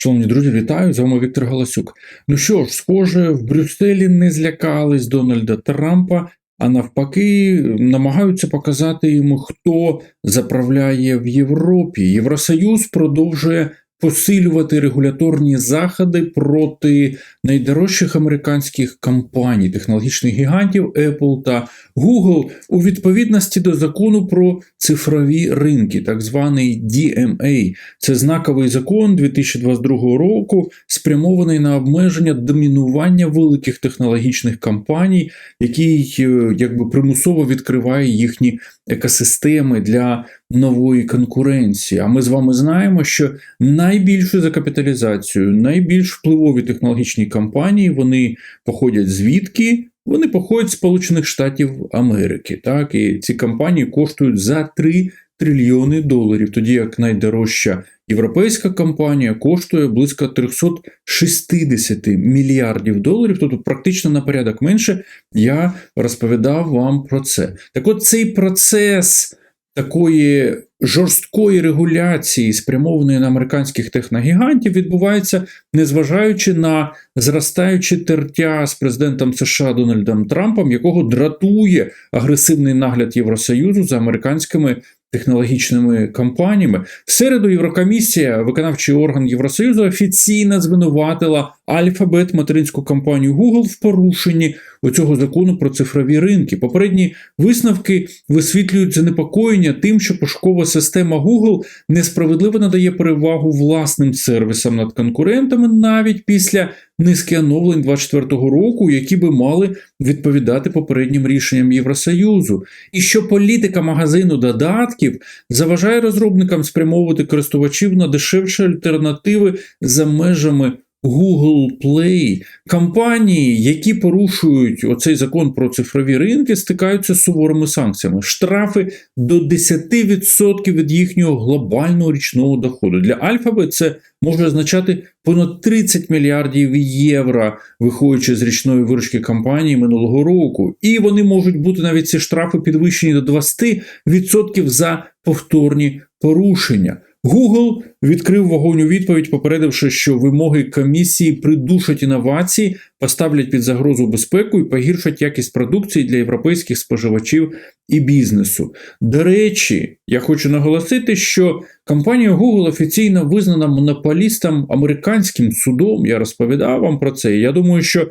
Шановні друзі, вітаю! З вами Віктор Галасюк. Ну що ж, схоже, в Брюсселі не злякались Дональда Трампа, а навпаки, намагаються показати йому, хто заправляє в Європі. Євросоюз продовжує посилювати регуляторні заходи проти найдорожчих американських компаній, технологічних гігантів Apple та Google у відповідності до закону про цифрові ринки, так званий DMA. Це знаковий закон 2022 року, спрямований на обмеження домінування великих технологічних компаній, який е, якби примусово відкриває їхні екосистеми для нової конкуренції. А ми з вами знаємо, що найбільшу за капіталізацією, найбільш впливові технологічні компанії вони походять звідки? Вони походять з Сполучених Штатів Америки. Так, і ці компанії коштують за 3 трильйони доларів, тоді як найдорожча європейська компанія коштує близько 360 мільярдів доларів, тобто практично на порядок менше. Я розповідав вам про це. Так от цей процес такої жорсткої регуляції, спрямованої на американських техногігантів, відбувається, незважаючи на зростаюче тертя з президентом США Дональдом Трампом, якого дратує агресивний нагляд Євросоюзу за американськими. Технологічними компаніями в середу Єврокомісія, виконавчий орган Євросоюзу, офіційно звинуватила Alphabet, материнську компанію Google, в порушенні оцього закону про цифрові ринки. Попередні висновки висвітлюють занепокоєння тим, що пошукова система Google несправедливо надає перевагу власним сервісам над конкурентами навіть після низки оновлень 2024 року, які би мали відповідати попереднім рішенням Євросоюзу, і що політика магазину додатків заважає розробникам спрямовувати користувачів на дешевші альтернативи за межами. Google Play. компанії, які порушують оцей закон про цифрові ринки, стикаються з суворими санкціями. Штрафи до 10% від їхнього глобального річного доходу. Для Alphabet це може означати понад 30 мільярдів євро, виходячи з річної виручки компанії минулого року. І вони можуть бути навіть ці штрафи підвищені до 20% за повторні порушення. Google відкрив вогонь у відповідь, попередивши, що вимоги комісії придушать інновації, поставлять під загрозу безпеку і погіршать якість продукції для європейських споживачів і бізнесу. До речі, я хочу наголосити, що компанія Google офіційно визнана монополістом американським судом. Я розповідав вам про це. Я думаю, що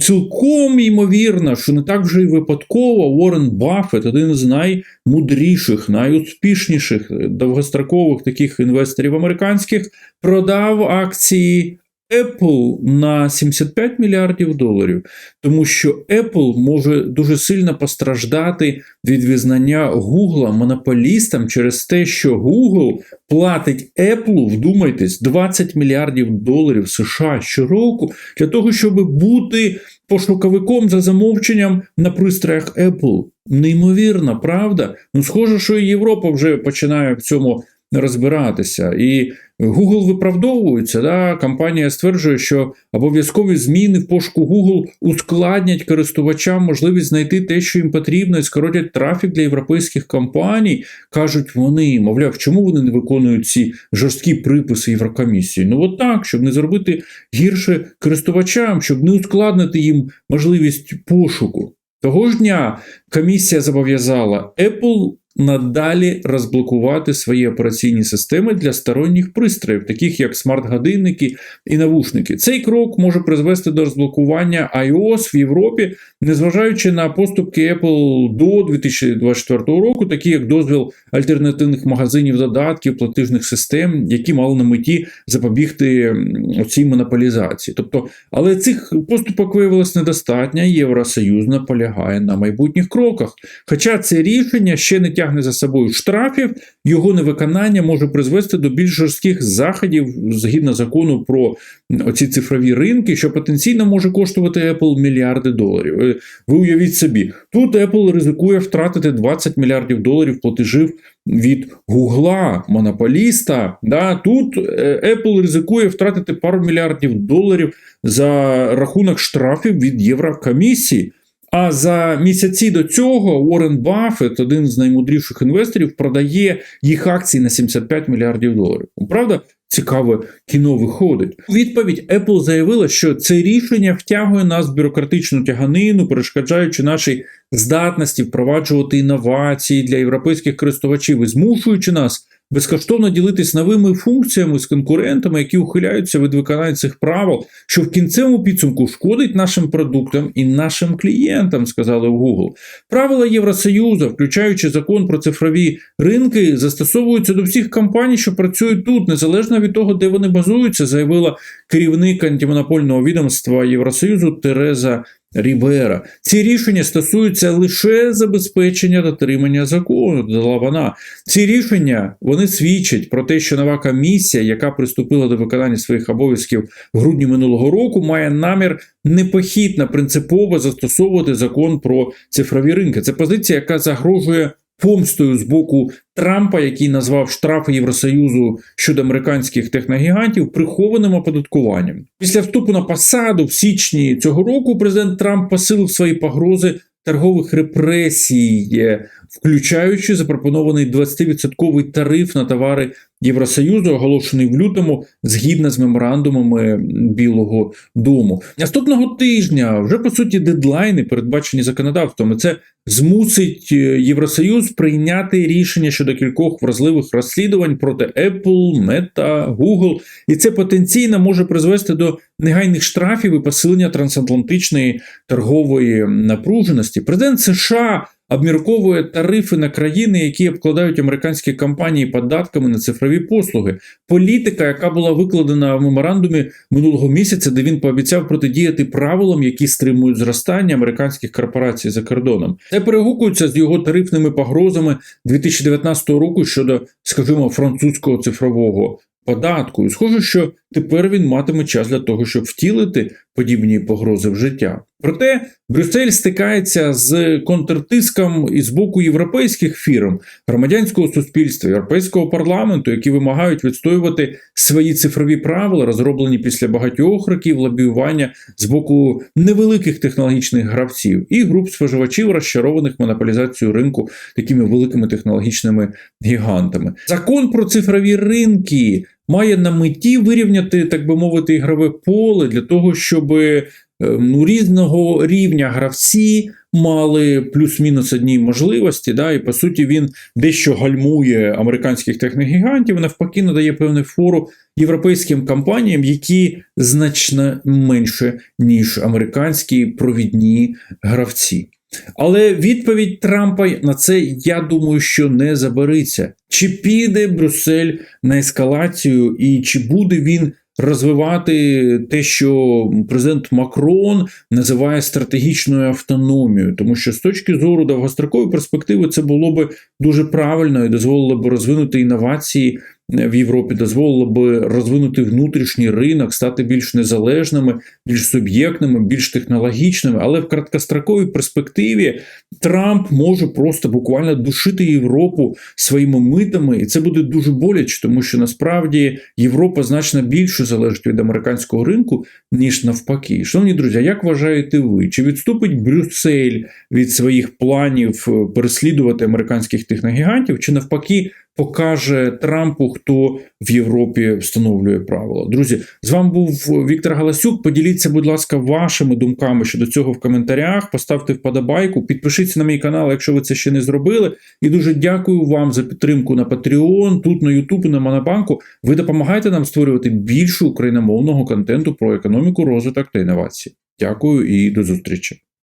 цілком ймовірно, що не так вже й випадково Уоррен Баффет, один з наймудріших, найуспішніших довгострокових таких інвесторів американських, продав акції Apple на 75 мільярдів доларів, тому що Apple може дуже сильно постраждати від визнання Google монополістам через те, що Google платить Apple, вдумайтесь, 20 мільярдів доларів США щороку для того, щоб бути пошуковиком за замовченням на пристроях Apple. Неймовірно, правда? Ну, схоже, що і Європа вже починає в цьому розбиратися. І Google виправдовується. Да? Компанія стверджує, що обов'язкові зміни в пошуку Google ускладнять користувачам можливість знайти те, що їм потрібно, і скоротять трафік для європейських компаній. кажуть вони, мовляв, чому вони не виконують ці жорсткі приписи Єврокомісії? Ну от так, щоб не зробити гірше користувачам, щоб не ускладнити їм можливість пошуку. Того ж дня комісія зобов'язала Apple надалі розблокувати свої операційні системи для сторонніх пристроїв, таких як смарт-годинники і навушники. Цей крок може призвести до розблокування iOS в Європі, незважаючи на поступки Apple до 2024 року, такі як дозвіл альтернативних магазинів додатків, платежних систем, які мали на меті запобігти цій монополізації. Тобто, але цих поступок виявилось недостатньо. Євросоюз наполягає на майбутніх кроках. Хоча це рішення ще не тягне за собою штрафів, його невиконання може призвести до більш жорстких заходів згідно закону про оці цифрові ринки, що потенційно може коштувати Apple мільярди доларів. Е, ви уявіть собі, тут Apple ризикує втратити 20 мільярдів доларів платежів від Гугла, монополіста. Да? Тут е, Apple ризикує втратити пару мільярдів доларів за рахунок штрафів від Єврокомісії. А за місяці до цього Уоррен Баффет, один з наймудріших інвесторів, продає їх акції на 75 мільярдів доларів. Правда, цікаве кіно виходить. У відповідь Apple заявила, що це рішення втягує нас в бюрократичну тяганину, перешкоджаючи нашій здатності впроваджувати інновації для європейських користувачів і змушуючи нас безкоштовно ділитись новими функціями з конкурентами, які ухиляються від виконання цих правил, що в кінцевому підсумку шкодить нашим продуктам і нашим клієнтам, сказали в Google. Правила Євросоюзу, включаючи закон про цифрові ринки, застосовуються до всіх компаній, що працюють тут, незалежно від того, де вони базуються, заявила керівник антимонопольного відомства Євросоюзу Тереза. Рібера. Ці рішення стосуються лише забезпечення дотримання закону, додала вона. Ці рішення вони свідчать про те, що нова комісія, яка приступила до виконання своїх обов'язків в грудні минулого року, має намір непохитно принципово застосовувати закон про цифрові ринки. Це позиція, яка загрожує помстою з боку Трампа, який назвав штрафи Євросоюзу щодо американських техногігантів прихованим оподаткуванням. Після вступу на посаду в січні цього року президент Трамп посилив свої погрози торгових репресій, включаючи запропонований 20% тариф на товари Євросоюзу, оголошений в лютому, згідно з меморандумами Білого Дому. Наступного тижня вже по суті дедлайни передбачені законодавством. Це змусить е, Євросоюз прийняти рішення щодо кількох вразливих розслідувань проти Apple, Meta, Google, і це потенційно може призвести до негайних штрафів і посилення трансатлантичної торгової напруженості. Президент США обмірковує тарифи на країни, які обкладають американські компанії податками на цифрові послуги. Політика, яка була викладена в меморандумі минулого місяця, де він пообіцяв протидіяти правилам, які стримують зростання американських корпорацій за кордоном. Це перегукується з його тарифними погрозами 2019 року щодо, скажімо, французького цифрового. Податку, і схоже, що тепер він матиме час для того, щоб втілити подібні погрози в життя. Проте Брюссель стикається з контртиском із боку європейських фірм, громадянського суспільства, європейського парламенту, які вимагають відстоювати свої цифрові правила, розроблені після багатьох років лобіювання з боку невеликих технологічних гравців і груп споживачів, розчарованих монополізацією ринку такими великими технологічними гігантами. Закон про цифрові ринки. Має на меті вирівняти, так би мовити, ігрове поле для того, щоб ну, різного рівня гравці мали плюс-мінус одні можливості. Да, І по суті він дещо гальмує американських техногігантів, навпаки, надає певну фору європейським компаніям, які значно менше, ніж американські провідні гравці. Але відповідь Трампа на це, я думаю, що не забериться. Чи піде Брюссель на ескалацію, і чи буде він розвивати те, що президент Макрон називає стратегічною автономією, тому що з точки зору довгострокової перспективи це було би дуже правильно і дозволило б розвинути інновації в Європі дозволило би розвинути внутрішній ринок, стати більш незалежними, більш суб'єктними, більш технологічними. Але в краткостроковій перспективі Трамп може просто буквально душити Європу своїми митами, і це буде дуже боляче, тому що насправді Європа значно більше залежить від американського ринку, ніж навпаки. Шановні друзі, як вважаєте ви? Чи відступить Брюссель від своїх планів переслідувати американських техногігантів, чи навпаки? Покаже Трампу, хто в Європі встановлює правила. Друзі, з вами був Віктор Галасюк. Поділіться, будь ласка, вашими думками щодо цього в коментарях. Поставте вподобайку, підпишіться на мій канал, якщо ви це ще не зробили. І дуже дякую вам за підтримку на Patreon, тут на YouTube, на Монобанку. Ви допомагаєте нам створювати більше україномовного контенту про економіку, розвиток та інновації. Дякую і до зустрічі.